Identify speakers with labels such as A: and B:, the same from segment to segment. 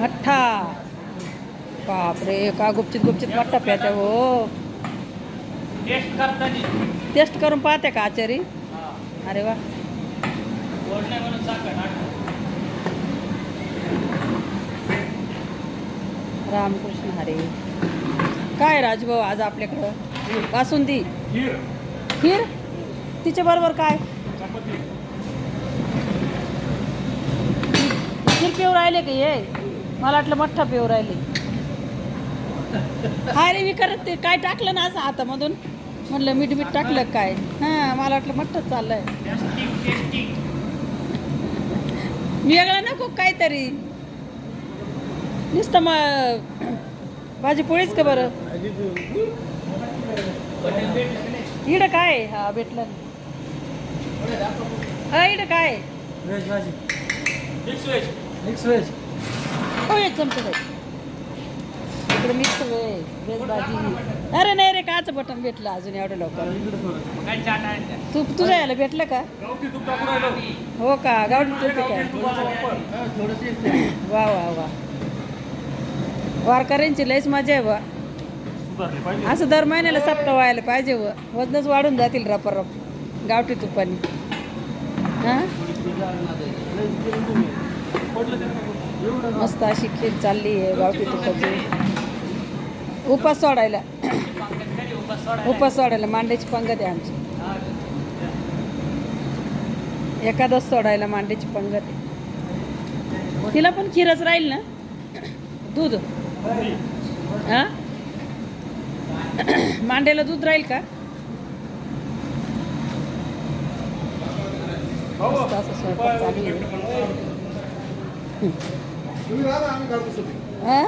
A: मठ्ठा बापरे का गुपचित गुपचित मठ्ठा प्याते हो?
B: टेस्ट
A: करून पाहते का आचारी? अरे वा. रामकृष्ण हरे. काय राजभाऊ आज आपल्याकडं? बासुंदी.
B: खीर.
A: खीर? तिच्या बरोबर काय? खीर पिऊ राहिले का ये? मला वाटलं मठ्ठा पिऊ राहिले. हाय रे मी करत ते काय टाकलं ना असं हातामधून? म्हटलं मीठ मीठ टाकलं काय? हां मला वाटलं मठ्ठाच चाललंय. वेगळं नको काहीतरी. नुसतं मग भाजी पोळीच का बरं? इकडं काय? हा भेटलं हा इकडं काय?
C: व्हेज भाजी
B: मिक्स व्हेज
C: मिक्स व्हेज
A: हो एक चमचा इकडं मिक्स व्हेज भाजी. अरे नाही रे काचं बटन भेटलं अजून एवढं लवकर. तू तुझ्या यायला भेटलं का? हो का? गावठी तुझं काय वा वा वा. वारकऱ्यांची लयच मजा आहे बा. असं दर महिन्याला सप्ताह व्हायला पाहिजे व वजनच वाढून जातील रपर रप. गावठी तुपानी. हां? मस्त अशी खीर चालली आहे गावठी तुपाची. उपास सोडायला. उपास सोडायला. मांड्याची पंगत आहे आमची. एकादश सोडायला मांड्याची पंगत आहे. तिला पण खीरच राहील ना? दूध? हां? मांड्याला दूध राहील का? असं स्वयंपाक चालू आहे. हाँ?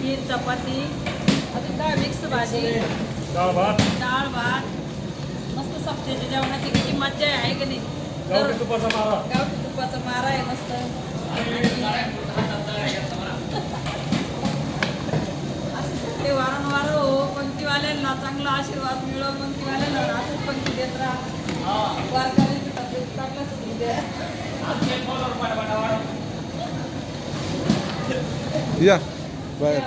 A: खीर चपाती अजून काय मिक्स भाजी
B: डाळ भात।
A: डाळ भात। मस्त सप्त्याच्या जेवणाची किती मज्जा आहे आहे की नाही?
B: गावठी तुपाचा मारा।
A: गावठी तुपाचा मारा आहे मस्त. असं ते वारंवार हो पंक्तीवाल्यांना चांगला आशीर्वाद मिळो पंक्तीवाल्यांना असंच पंक्ती देत राहा. वारकऱ्यांची तब्येत द्या
D: या. बाय.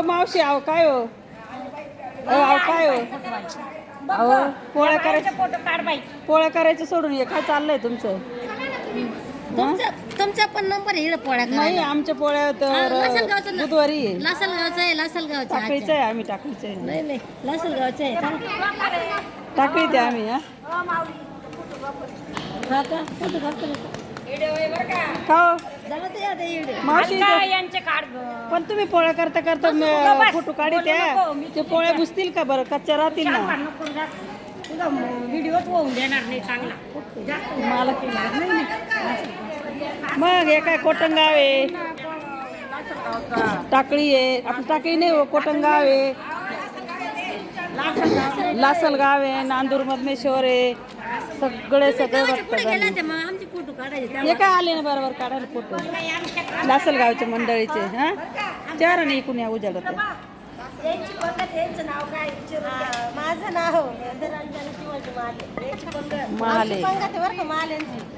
A: हो मावशी आहो काय हो? हो आहो काय हो? अहो पोळ्या करायच्या
E: फोटो काढ बाई.
A: पोळ्या करायचं सोडून ये. काय चाललंय तुमचं?
E: तुमचा तुमचा पण नंबर आहे इकडं पोळ्या
A: नाही
E: करायला
A: आमच्या पोळ्या तर
E: लासलगावचं ना.
A: बुधवारी आहे.
E: लासलगावचं आहे लासलगावचं आहे.
A: टाकळीचं आहे आम्ही टाकळीचं आहे.
E: नाही नाही लासलगावचं आहे चला.
A: टाकळीत आहे आम्ही हा?
E: हा का? फोटो काढतो ना.
A: का हो?
E: झालं ते आता इकडे.
A: मावशी
E: आता
A: इथं-
E: यांचे काढ
A: पण तुम्ही पोळ्या करता करता. फोटो काढी त्या. ते पोळ्या बुजतील का बरं? कच्च्या राहतील ना.
E: तुझा व्हिडिओच होऊन देणार नाही चांगला. जास्त
A: मला नाही नाही. मग हे काय कोटंगाव आहे? टाकळी आहे. आपली टाकळी नाही हो कोटंगाव आहे. लासलगाव. आहे नांदूर मधमेश्वर आहे. सगळे सगळे बघतात हे काय आले ना बरोबर काढायला फोटो? लासलगावच्या मंडळीचे हा? चार आणि एकूण या उजाडत.
E: यांची पंगत यांचं नाव काय? विचारू माझं नाव माले का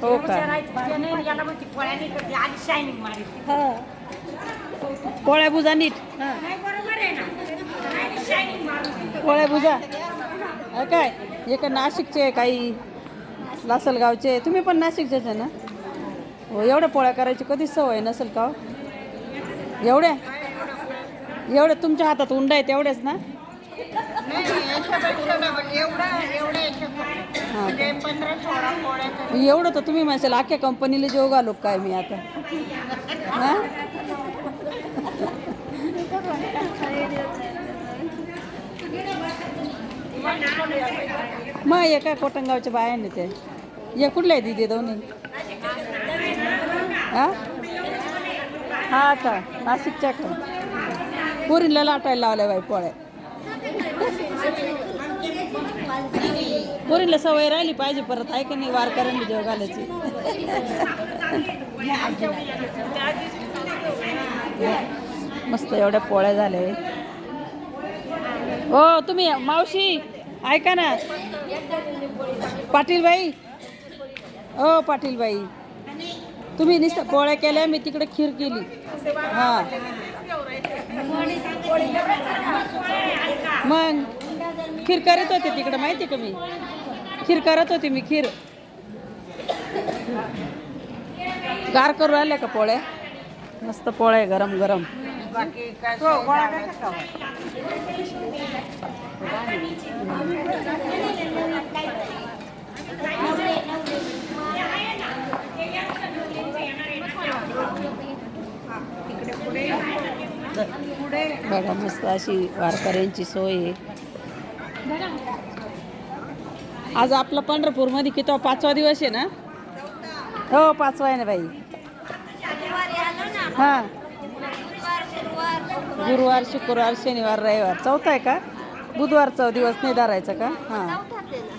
A: हो का? पोळ्या बुजा नीट. पोळ्या बुजा. काय हे काय? नाशिकचे आहे काही. लासलगावचे तुम्ही पण नाशिकचेच आहे ना? हो एवढ्या पोळ्या करायची कधीच सवय नसेल का हो? एवढ्या? एवढ्या तुमच्या हातात उंडा आहे तेवढ्याच ना? हा? एवढं तर तुम्ही म्हणशाल अख्ख्या कंपनीला जेव घालू काय मी आता? मग एका कोटंगावच्या बायांनी ते? या कुठल्या आहे दिदी दोन्ही? हा? हा का नाशिकच्या का पुरीला लाटायला लावल्या बाई पोळ्या. पुरीला सवय राहिली पाहिजे परत आहे का नाही वारकऱ्यांनी जेव घालायची? मस्त एवढ्या पोळ्या झाल्या. हो तुम्ही मावशी ऐका ना. पाटील बाई ओ पाटीलबाई. तुम्ही नुसतं पोळ्या केल्या मी तिकडे खीर केली. हां. मग खीर करत होते तिकडे माहिती का मी? खीर करत होते मी खीर. गार करू आल्या का पोळ्या? मस्त पोळ्या गरम गरम बाकी बघा मस्त अशी वारकऱ्यांची सोय आहे. आज आपला पंढरपूरमध्ये किती पाचवा दिवस आहे ना? हो पाचवा आहे ना बाई. हां. गुरुवार शुक्रवार शनिवार रविवार. चौथा आहे का? बुधवारचा दिवस नाही धरायचा का? हां.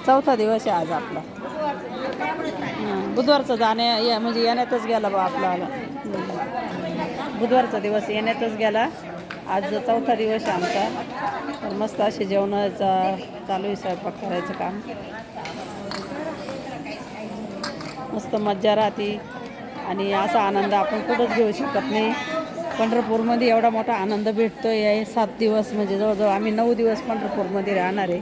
A: चौथा दिवस आहे आज आपला. बुधवारचं जाण्या या म्हणजे येण्यातच गेला बा आपला आला. बुधवारचा दिवस येण्यातच गेला. आज चौथा दिवस आहे आमचा. तर मस्त असे जेवणाचा चालू आहे स्वयंपाक करायचं काम. मस्त मज्जा राहते. आणि असा आनंद आपण कुठंच घेऊ शकत नाही. पंढरपूरमध्ये एवढा मोठा आनंद भेटतो आहे. सात दिवस म्हणजे जवळजवळ आम्ही नऊ दिवस पंढरपूरमध्ये राहणार आहे.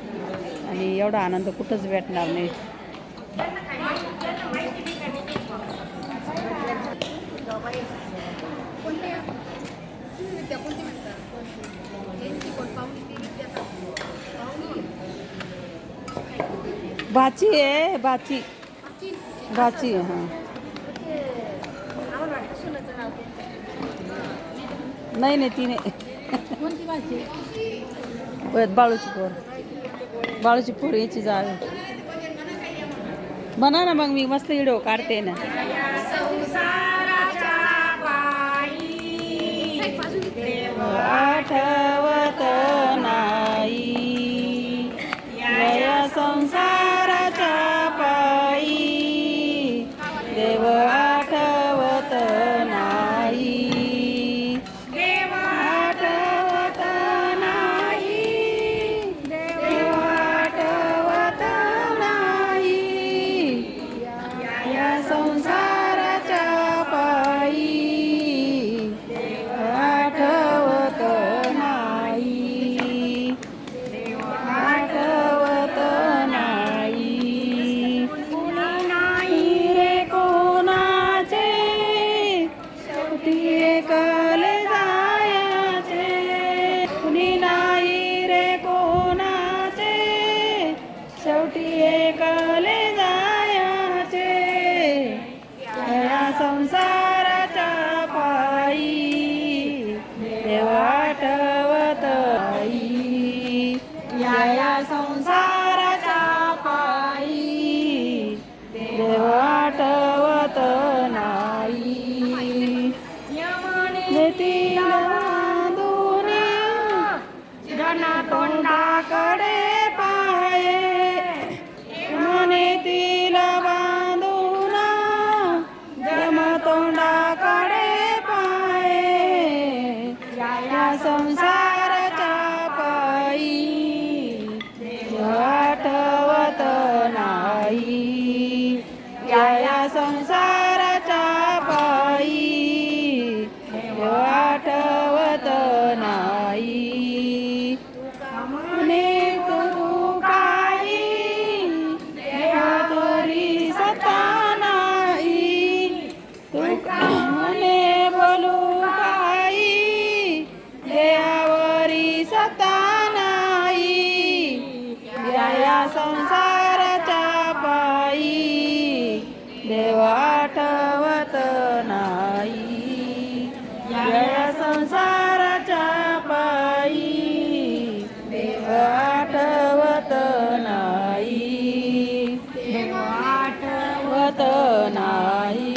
A: आणि एवढा आनंद कुठंच भेटणार नाही. भाची आहे भाची भाची आहे हां। नाही नाही ती नाही बरं, बाळूची पोर बाळूची पोर याची जाग म्हणा ना मग मी मस्त व्हिडिओ काढते ना आठवत रे का नाही. आठवत नाही.